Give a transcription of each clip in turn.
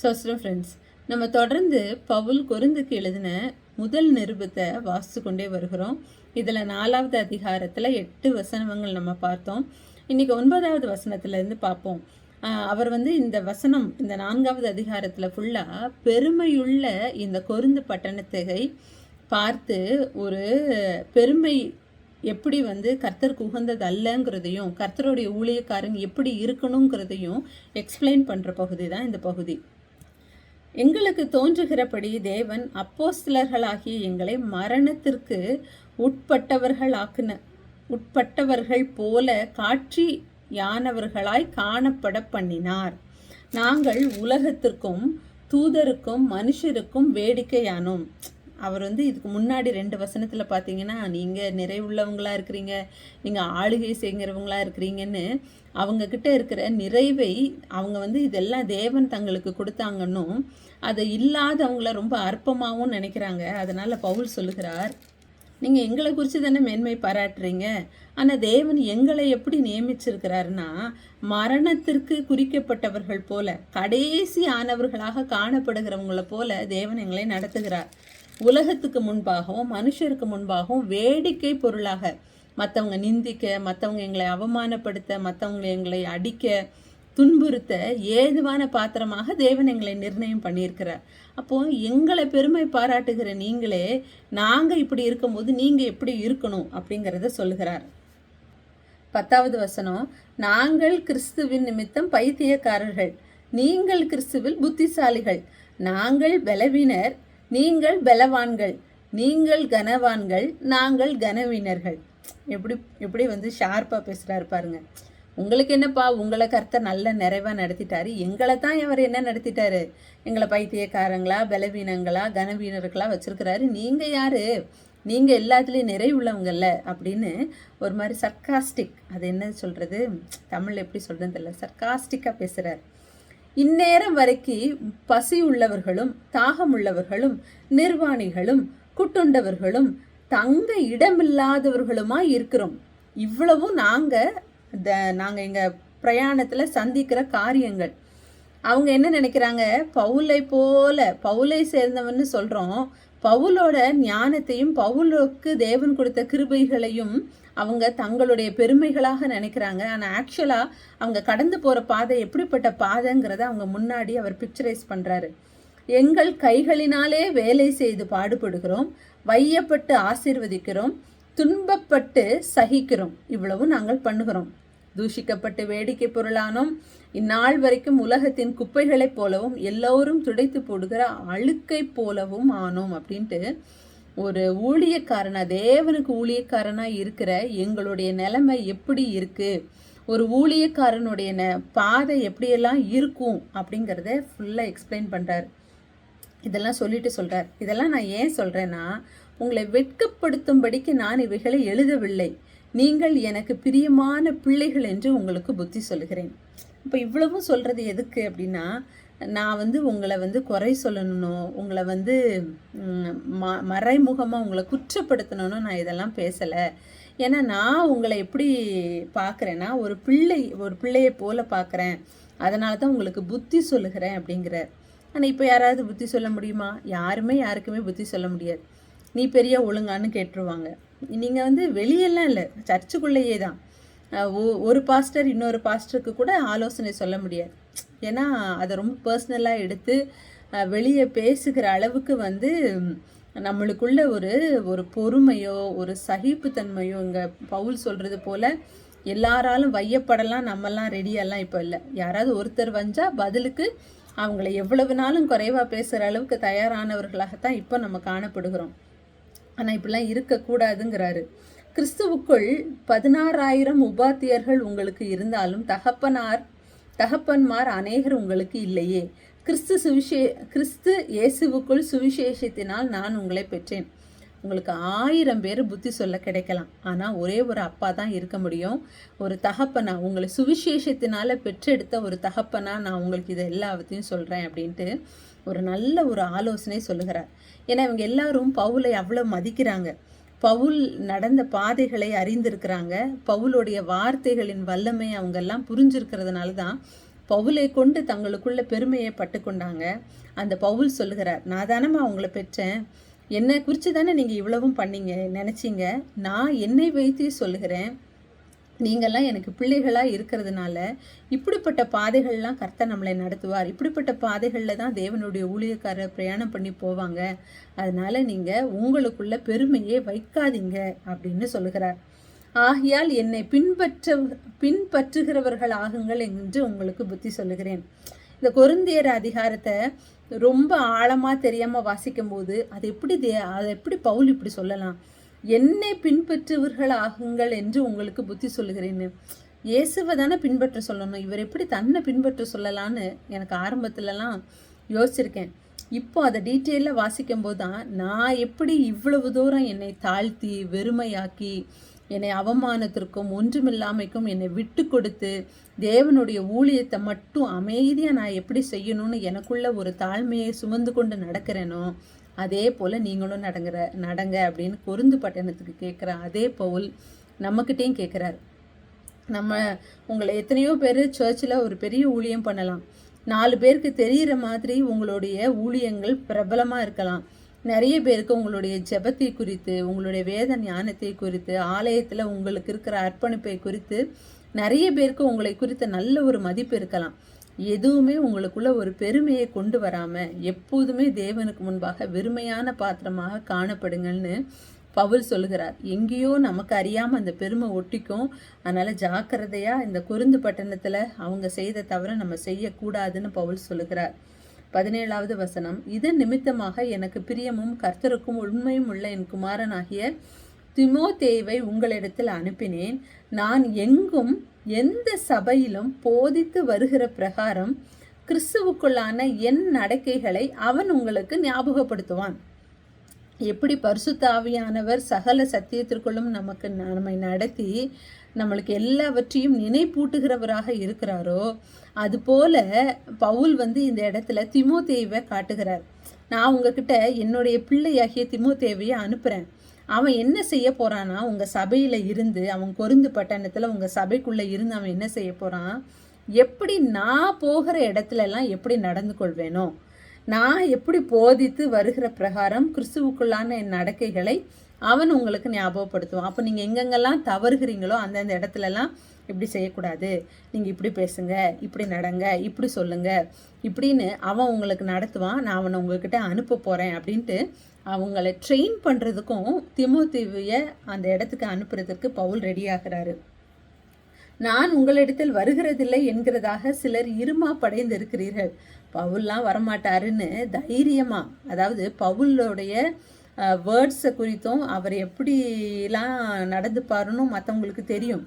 சோஸ்ரம் friends நம்ம தொடர்ந்து பவுல் கொருந்துக்கு எழுதின முதல் நிருபத்தை வாசித்து கொண்டே வருகிறோம். இதில் நாலாவது அதிகாரத்தில் எட்டு வசனங்கள் நம்ம பார்த்தோம். இன்றைக்கி ஒன்பதாவது வசனத்துலேருந்து பார்ப்போம். அவர் வந்து இந்த வசனம் இந்த நான்காவது அதிகாரத்தில் ஃபுல்லாக பெருமையுள்ள இந்த கொருந்து பட்டணத்தை பார்த்து ஒரு பெருமை எப்படி வந்து கர்த்தருக்கு உகந்தது அல்லங்கிறதையும் கர்த்தருடைய ஊழியக்காரங்க எப்படி இருக்கணுங்கிறதையும் எக்ஸ்பிளைன் பண்ணுற பகுதி தான் இந்த பகுதி. எங்களுக்கு தோன்றுகிறபடி தேவன் அப்போஸ்தலர்களாகிய எங்களை மரணத்திற்கு உட்பட்டவர்களாக்குன உட்பட்டவர்கள் போல காட்சி யானவர்களாய் காணப்பட பண்ணினார். நாங்கள் உலகத்திற்கும் தூதருக்கும் மனுஷருக்கும் வேடிக்கையானோம். அவர் வந்து இதுக்கு முன்னாடி ரெண்டு வசனத்தில் பார்த்தீங்கன்னா நீங்கள் நிறைவுள்ளவங்களா இருக்கிறீங்க நீங்கள் ஆளுகை செய்கிறவங்களா இருக்கிறீங்கன்னு அவங்கக்கிட்ட இருக்கிற நிறைவை அவங்க வந்து இதெல்லாம் தேவன் தங்களுக்கு கொடுத்தாங்கன்னும் அதை இல்லாதவங்கள ரொம்ப அற்பமாகவும் நினைக்கிறாங்க. அதனால் பவுல் சொல்லுகிறார் நீங்கள் எங்களை குறித்து தானே மேன்மை பாராட்டுறீங்க. ஆனால் தேவன் எங்களை எப்படி நியமிச்சிருக்கிறாருன்னா மரணத்திற்கு குறிக்கப்பட்டவர்கள் போல கடைசி ஆனவர்களாக காணப்படுகிறவங்களை போல தேவன் எங்களை நடத்துகிறார். உலகத்துக்கு முன்பாகவும் மனுஷருக்கு முன்பாகவும் வேடிக்கை பொருளாக. மற்றவங்க நிந்திக்க மற்றவங்க எங்களை அவமானப்படுத்த மற்றவங்க எங்களை அடிக்க துன்புறுத்த ஏதுவான பாத்திரமாக தேவன் எங்களை நிர்ணயம் பண்ணியிருக்கிறார். அப்போ எங்களை பெருமை பாராட்டுகிற நீங்களே நாங்கள் இப்படி இருக்கும்போது நீங்கள் எப்படி இருக்கணும் அப்படிங்கிறத சொல்லுகிறார். பத்தாவது வசனம் நாங்கள் கிறிஸ்துவின் நிமித்தம் பைத்தியக்காரர்கள். நீங்கள் கிறிஸ்துவில் புத்திசாலிகள். நாங்கள் பலவீனர். நீங்கள் பலவான்கள் நீங்கள் கனவான்கள் நாங்கள் கனவினர்கள். எப்படி எப்படி வந்து ஷார்ப்பாக பேசுகிறாரு பாருங்க. உங்களுக்கு என்னப்பா உங்களை கருத்தை நல்ல நிறைவாக நடத்திட்டாரு. எங்களை தான் அவர் என்ன நடத்திட்டாரு? எங்களை பைத்தியக்காரங்களா பலவீனங்களா கனவீனர்களா வச்சுருக்கிறாரு. நீங்கள் யார்? நீங்கள் எல்லாத்துலேயும் நிறைவுள்ளவங்கல்ல அப்படின்னு ஒரு மாதிரி சர்க்காஸ்டிக் அது என்ன சொல்கிறது தமிழ் எப்படி சொல்கிறதுன்னு தெரியல. சர்க்காஸ்டிக்காக பேசுகிறார் இந்நேரம் வரைக்கும் பசி உள்ளவர்களும் தாகம் உள்ளவர்களும் நிர்வாணிகளும் குட்டுண்டவர்களும் தங்க இடமில்லாதவர்களுமா இருக்கிறோம். இவ்வளவும் நாங்கள் த நாங்கள் எங்கள் பிரயாணத்தில் சந்திக்கிற காரியங்கள். அவங்க என்ன நினைக்கிறாங்க? பவுலை போல பவுலை சேர்ந்தவன்னு சொல்கிறோம் பவுலோட ஞானத்தையும் பவுலுக்கு தேவன் கொடுத்த கிருபைகளையும் அவங்க தங்களுடைய பெருமைகளாக நினைக்கிறாங்க. ஆனால் ஆக்சுவலாக அவங்க கடந்து போகிற பாதை எப்படிப்பட்ட பாதைங்கிறத அவங்க முன்னாடி அவர் பிக்சரைஸ் பண்ணுறாரு எங்கள் கைகளினாலே வேலை செய்து பாடுபடுகிறோம். வையப்பட்டு ஆசிர்வதிக்கிறோம். துன்பப்பட்டு சகிக்கிறோம். இவ்வளவும் நாங்கள் பண்ணுகிறோம். தூஷிக்கப்பட்டு வேடிக்கை பொருளானோம். இந்நாள் வரைக்கும் உலகத்தின் குப்பைகளைப் போலவும் எல்லோரும் துடைத்து போடுகிற அழுக்கை போலவும் ஆனோம் அப்படின்ட்டு ஒரு ஊழியக்காரனா தேவனுக்கு ஊழியக்காரனா இருக்கிற எங்களுடைய நிலைமை எப்படி இருக்கு? ஒரு ஊழியக்காரனுடைய ந பாதை எப்படியெல்லாம் இருக்கும் அப்படிங்கிறத ஃபுல்லாக எக்ஸ்பிளைன் பண்ணுறாரு இதெல்லாம் சொல்லிட்டு சொல்கிறார் இதெல்லாம் நான் ஏன் சொல்கிறேன்னா உங்களை வெட்கப்படுத்தும்படிக்கு நான் இவைகளை எழுதவில்லை. நீங்கள் எனக்கு பிரியமான பிள்ளைகள் என்று உங்களுக்கு புத்தி சொல்கிறேன் இப்போ இவ்வளவும் சொல்கிறது எதுக்கு அப்படின்னா நான் வந்து உங்களை வந்து குறை சொல்லணும் உங்களை வந்து ம மறைமுகமாக உங்களை குற்றப்படுத்தணும்னு நான் இதெல்லாம் பேசலை. ஏன்னா நான் உங்களை எப்படி பார்க்குறேன்னா ஒரு பிள்ளை ஒரு பிள்ளையை போல பார்க்குறேன் அதனால தான் உங்களுக்கு புத்தி சொல்லுகிறேன் அப்படிங்கிறார். ஆனால் இப்போ யாராவது புத்தி சொல்ல முடியுமா? யாருமே யாருக்குமே புத்தி சொல்ல முடியாது. நீ பெரிய ஒழுங்கான்னு கேட்டுருவாங்க. நீங்கள் வந்து வெளியெல்லாம் இல்லை சர்ச்சுக்குள்ளேயே தான். ஒ- ஒரு பாஸ்டர் இன்னொரு பாஸ்டருக்கு கூட ஆலோசனை சொல்ல முடியாது. ஏன்னா அதை ரொம்ப பர்சனலாக எடுத்து வெளியே பேசுகிற அளவுக்கு வந்து நம்மளுக்குள்ள ஒரு ஒரு பொறுமையோ ஒரு சகிப்புத்தன்மையோ இங்கே பவுல் சொல்கிறது போல் எல்லாராலும் வையப்படலாம் நம்மெல்லாம் ரெடியெல்லாம் இப்போ இல்லை. யாராவது ஒருத்தர் வஞ்சால் பதிலுக்கு அவங்கள எவ்வளவு நாளும் குறைவாக பேசுகிற அளவுக்கு தயாரானவர்களாகத்தான் இப்போ நம்ம காணப்படுகிறோம். ஆனால் இப்படிலாம் இருக்கக்கூடாதுங்கிறாரு. கிறிஸ்துவுக்குள் பதினாறாயிரம் உபாத்தியர்கள் உங்களுக்கு இருந்தாலும் தகப்பனார் தகப்பன்மார் அநேகர் உங்களுக்கு இல்லையே. கிறிஸ்து சுவிசே கிறிஸ்து இயேசுவுக்குள் சுவிசேஷத்தினால் நான் உங்களை பெற்றேன். உங்களுக்கு ஆயிரம் பேர் புத்தி சொல்ல கிடைக்கலாம். ஆனால் ஒரே ஒரு அப்பா தான் இருக்க முடியும். ஒரு தகப்பனா உங்களை சுவிசேஷத்தினால பெற்றெடுத்த ஒரு தகப்பனா நான் உங்களுக்கு இதை எல்லாத்தையும் சொல்கிறேன் அப்படின்ட்டு ஒரு நல்ல ஒரு ஆலோசனை சொல்லுகிறார். ஏன்னா இவங்க எல்லாரும் பவுலை அவ்வளோ மதிக்கிறாங்க. பவுல் நடந்த பாதைகளை அறிந்திருக்கிறாங்க. பவுலுடைய வார்த்தைகளின் வல்லமை அவங்க எல்லாம் புரிஞ்சிருக்கிறதுனால தான் பவுலை கொண்டு தங்களுக்குள்ள பெருமையை பட்டுக்கொண்டாங்க. அந்த பவுல் சொல்லுகிறார் நான் தானம்மா அவங்கள பெற்றேன். என்னை குறித்து தானே நீங்கள் இவ்வளவும் பண்ணீங்க நினச்சிங்க? நான் என்னை வைத்தே சொல்லுகிறேன். நீங்கள்லாம் எனக்கு பிள்ளைகளாக இருக்கிறதுனால இப்படிப்பட்ட பாதைகள்லாம் கர்த்தர் நம்மளை நடத்துவார். இப்படிப்பட்ட பாதைகளில் தான் தேவனுடைய ஊழியக்காரர் பிரயாணம் பண்ணி போவாங்க. அதனால நீங்கள் உங்களுக்குள்ள பெருமையே வைக்காதீங்க அப்படின்னு சொல்லுகிறார். ஆகையால் என்னை பின்பற்ற பின்பற்றுகிறவர்கள் ஆகுங்கள் என்று உங்களுக்கு புத்தி சொல்லுகிறேன். இந்த கொருந்தியர் அதிகாரத்தை ரொம்ப ஆழமாக தெரியாமல் வாசிக்கும்போது அது எப்படி தே அதை எப்படி பவுல் இப்படி சொல்லலாம்? என்னை பின்பற்றுவர்கள் ஆகுங்கள் என்று உங்களுக்கு புத்தி சொல்லுகிறேன்னு இயேசுவை தானே பின்பற்ற சொல்லணும். இவர் எப்படி தன்னை பின்பற்ற சொல்லலான்னு எனக்கு ஆரம்பத்துலலாம் யோசிச்சிருக்கேன். இப்போ அதை டீட்டெயிலில் வாசிக்கும் போது தான் நான் எப்படி இவ்வளவு தூரம் என்னை தாழ்த்தி வெறுமையாக்கி என்னை அவமானத்திற்கும் ஒன்றுமில்லாமைக்கும் என்னை விட்டு கொடுத்து தேவனுடைய ஊழியத்தை மட்டும் அமைதியாக நான் எப்படி செய்யணும்னு எனக்குள்ள ஒரு தாழ்மையை சுமந்து கொண்டு நடக்கிறேனோ அதே போல் நீங்களும் நடங்குற நடங்க அப்படின்னு கொருந்து பட்டணத்துக்கு கேட்குற அதே பவுல் நம்மக்கிட்டேயும் கேட்குறாரு நம்ம உங்களை எத்தனையோ பேர் சர்ச்சில் ஒரு பெரிய ஊழியம் பண்ணலாம். நாலு பேருக்கு தெரிகிற மாதிரி உங்களுடைய ஊழியங்கள் பிரபலமாக இருக்கலாம். நிறைய பேருக்கு உங்களுடைய ஜெபத்தை குறித்து உங்களுடைய வேத ஞானத்தை குறித்து ஆலயத்தில் உங்களுக்கு இருக்கிற அர்ப்பணிப்பை குறித்து நிறைய பேருக்கு உங்களை குறித்த நல்ல ஒரு மதிப்பு இருக்கலாம். எதுவுமே உங்களுக்குள்ள ஒரு பெருமையை கொண்டு வராமல் எப்போதுமே தேவனுக்கு முன்பாக வெறுமையான பாத்திரமாக காணப்படுங்கள்னு பவுல் சொல்கிறார் எங்கேயோ நமக்கு அறியாமல் அந்த பெருமை ஒட்டிக்கும். அதனால் ஜாக்கிரதையாக இந்த குருந்து பட்டணத்தில் அவங்க செய்த தவிர நம்ம செய்யக்கூடாதுன்னு பவுல் சொல்லுகிறார். பதினேழாவது வசனம் இதன் நிமித்தமாக எனக்கு பிரியமும் கர்த்தருக்கும் உண்மையும் உள்ள என் குமாரனாகிய திமோதேவை உங்களிடத்தில் அனுப்பினேன். நான் எங்கும் எந்த சபையிலும் போதித்து வருகிற பிரகாரம் கிறிஸ்துவுக்குள்ளான என் நடக்கைகளை அவன் உங்களுக்கு ஞாபகப்படுத்துவான். எப்படி பரிசுத்தாவியானவர் சகல சத்தியத்திற்குள்ளும் நமக்கு நம்மை நடத்தி நம்மளுக்கு எல்லாவற்றையும் நினைப்பூட்டுகிறவராக இருக்கிறாரோ அதுபோல பவுல் வந்து இந்த இடத்துல திமோதேவை காட்டுகிறார். நான் உங்ககிட்ட என்னுடைய பிள்ளையாகிய திமோதேவையை அனுப்புகிறேன் அவன் என்ன செய்ய போறான்னா உங்க சபையில இருந்து அவன் கொருந்து பட்டணத்துல உங்க சபைக்குள்ள இருந்து அவன் என்ன செய்ய போறான்? எப்படி நான் போகிற இடத்துல எல்லாம் எப்படி நடந்து கொள்வேனோ? நான் எப்படி போதித்து வருகிற பிரகாரம் கிறிஸ்துவுக்குள்ளான என் நடக்கைகளை அவன் உங்களுக்கு ஞாபகப்படுத்துவான். அப்போ நீங்கள் எங்கெங்கெல்லாம் தவறுகிறீங்களோ அந்தந்த இடத்துலலாம் இப்படி செய்யக்கூடாது. நீங்கள் இப்படி பேசுங்க இப்படி நடங்க இப்படி சொல்லுங்க. இப்படின்னு அவன் உங்களுக்கு நடத்துவான். நான் அவனை உங்ககிட்ட அனுப்ப போகிறேன் அப்படின்ட்டு அவங்கள ட்ரெயின் பண்ணுறதுக்கும் திமுத்திவிய அந்த இடத்துக்கு அனுப்புறதுக்கு பவுல் ரெடி ஆகிறாரு. நான் உங்களிடத்தில் வருகிறதில்லை என்கிறதாக சிலர் இருமா படைந்து இருக்கிறீர்கள் பவுல்லாம் வரமாட்டாருன்னு தைரியமா அதாவது பவுலோடைய வேர்ட்ஸை குறித்தும் அவர் எப்படிலாம் நடந்துப்பாருன்னு மற்றவங்களுக்கு தெரியும்.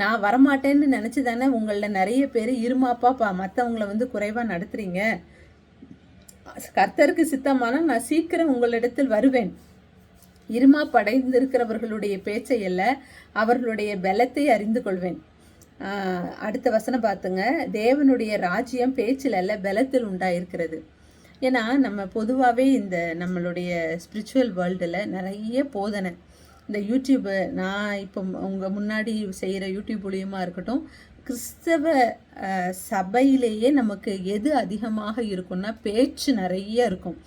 நான் வரமாட்டேன்னு நினச்சி தானே உங்களில் நிறைய பேர் இருமாப்பா மற்றவங்கள வந்து குறைவாக நடத்துகிறீங்க கர்த்தருக்கு சித்தமான நான் சீக்கிரம் உங்களிடத்தில் வருவேன். இருமா படைந்திருக்கிறவர்களுடைய பேச்சை அல்ல அவர்களுடைய பலத்தை அறிந்து கொள்வேன். அடுத்த வசனம் பார்த்துங்க. தேவனுடைய ராஜ்யம் பேச்சில் அல்ல பலத்தில் உண்டாயிருக்கிறது. ஏன்னா நம்ம பொதுவாகவே இந்த நம்மளுடைய ஸ்பிரிச்சுவல் வேர்ல்டில் நிறைய போதனை. இந்த யூடியூப்பு நான் இப்போ உங்கள் முன்னாடி செய்கிற யூடியூப் மூலியமாக இருக்கட்டும் கிறிஸ்தவ சபையிலேயே நமக்கு எது அதிகமாக இருக்கும்னா பேச்சு நிறைய இருக்கும்.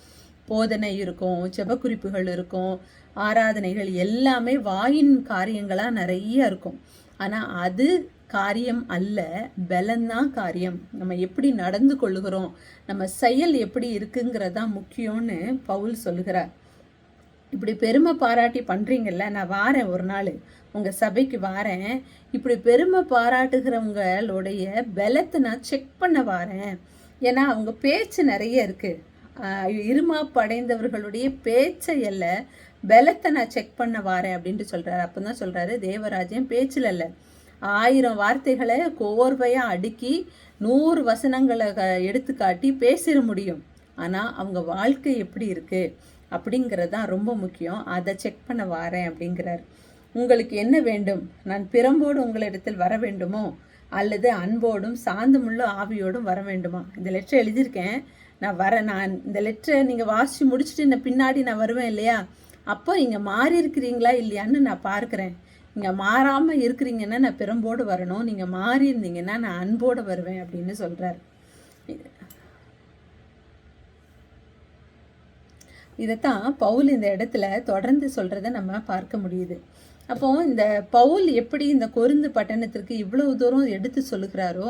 போதனை இருக்கும் செபக்குறிப்புகள் இருக்கும் ஆராதனைகள் எல்லாமே வாயின் காரியங்களாக நிறைய இருக்கும். ஆனால் அது காரியம் அல்ல பலந்தான் காரியம். நம்ம எப்படி நடந்து கொள்ளுகிறோம் நம்ம செயல் எப்படி இருக்குங்கிறதா முக்கியம்னு பவுல் சொல்லுகிறார். இப்படி பெருமை பாராட்டி பண்ணுறீங்கல்ல நான் வாரேன் ஒரு நாள் உங்கள் சபைக்கு வாரேன். இப்படி பெருமை பாராட்டுகிறவங்களுடைய பலத்தை நான் செக் பண்ண வாரேன். ஏன்னா அவங்க பேச்சு நிறைய இருக்குது இருமா படைந்தவர்களுடைய பேச்சை அல்ல பலத்தை நான் செக் பண்ண வாரேன் அப்படின்ட்டு சொல்கிறாரு அப்போ தான் சொல்கிறாரு தேவராஜன் பேச்சில் இல்லை ஆயிரம் வார்த்தைகளை கோர்வையாக அடுக்கி நூறு வசனங்களை எடுத்துக்காட்டி பேசிட முடியும். ஆனால் அவங்க வாழ்க்கை எப்படி இருக்குது அப்படிங்கிறது தான் ரொம்ப முக்கியம். அதை செக் பண்ண வாரேன் அப்படிங்கிறார். உங்களுக்கு என்ன வேண்டும்? நான் பிறம்போடு உங்களிடத்தில் வர வேண்டுமோ? அல்லது அன்போடும் சாந்தமுள்ள ஆவியோடும் வர வேண்டுமா? இந்த லெட்டர் எழுதியிருக்கேன். நான் வர நான் இந்த லெட்டரை நீங்கள் வாசித்து முடிச்சுட்டு இந்த பின்னாடி நான் வருவேன் இல்லையா? அப்போ நீங்கள் மாறி இருக்கிறீங்களா இல்லையான்னு நான் பார்க்குறேன். நீங்கள் மாறாமல் இருக்கிறீங்கன்னா நான் பெரும்போடு வரணும். நீங்கள் மாறி இருந்தீங்கன்னா நான் அன்போடு வருவேன் அப்படின்னு சொல்கிறார் இதைத்தான் பவுல் இந்த இடத்துல தொடர்ந்து சொல்கிறத நம்ம பார்க்க முடியுது. அப்போது இந்த பவுல் எப்படி இந்த கொருந்து பட்டணத்திற்கு இவ்வளவு தூரம் எடுத்து சொல்லுகிறாரோ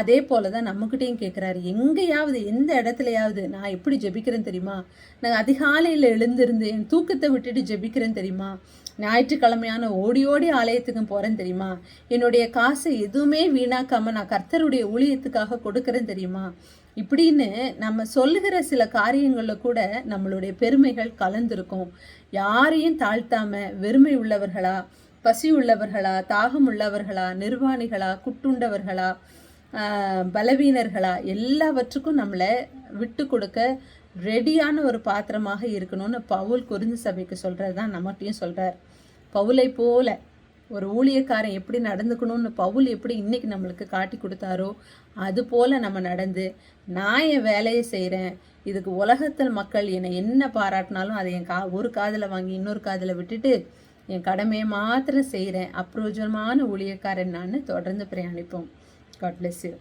அதே போல தான் நம்மக்கிட்டையும் கேட்குறாரு. எங்கேயாவது எந்த இடத்துலையாவது நான் எப்படி ஜெபிக்கிறேன்னு தெரியுமா? நான் அதிகாலையில் எழுந்திருந்து என் தூக்கத்தை விட்டுட்டு ஜெபிக்கிறேன் தெரியுமா? ஞாயிற்றுக்கிழமையான ஓடி ஓடி ஆலயத்துக்கும் போகிறேன் தெரியுமா? என்னுடைய காசை எதுவுமே வீணாக்காமல் நான் கர்த்தருடைய ஊழியத்துக்காக கொடுக்குறேன் தெரியுமா? இப்படின்னு நம்ம சொல்லுகிற சில காரியங்களில் கூட நம்மளுடைய பெருமைகள் கலந்துருக்கும். யாரையும் தாழ்த்தாம வெறுமை உள்ளவர்களா பசி உள்ளவர்களா தாகம் உள்ளவர்களா நிர்வாணிகளா குட்டுண்டவர்களா பலவீனர்களா எல்லாவற்றுக்கும் நம்மளை விட்டு கொடுக்க ரெடியான ஒரு பாத்திரமாக இருக்கணும்னு பவுல் குறிஞ்சி சபைக்கு சொல்கிறது தான் நம்மகிட்டையும் சொல்கிறார் பவுலை போல ஒரு ஊழியக்காரன் எப்படி நடந்துக்கணும்னு பவுல் எப்படி இன்றைக்கி நம்மளுக்கு காட்டி கொடுத்தாரோ அது போல் நம்ம நடந்து நான் என் வேலையை செய்கிறேன் இதுக்கு உலகத்தில் மக்கள் என்னை என்ன பாராட்டினாலும் அதை என் கா ஒரு காதில் வாங்கி இன்னொரு காதில் விட்டுட்டு என் கடமையை மாத்திரம் செய்கிறேன் அப்ரோஜனமான ஊழியக்காரன் நான் தொடர்ந்து பிரயாணிப்போம். God bless you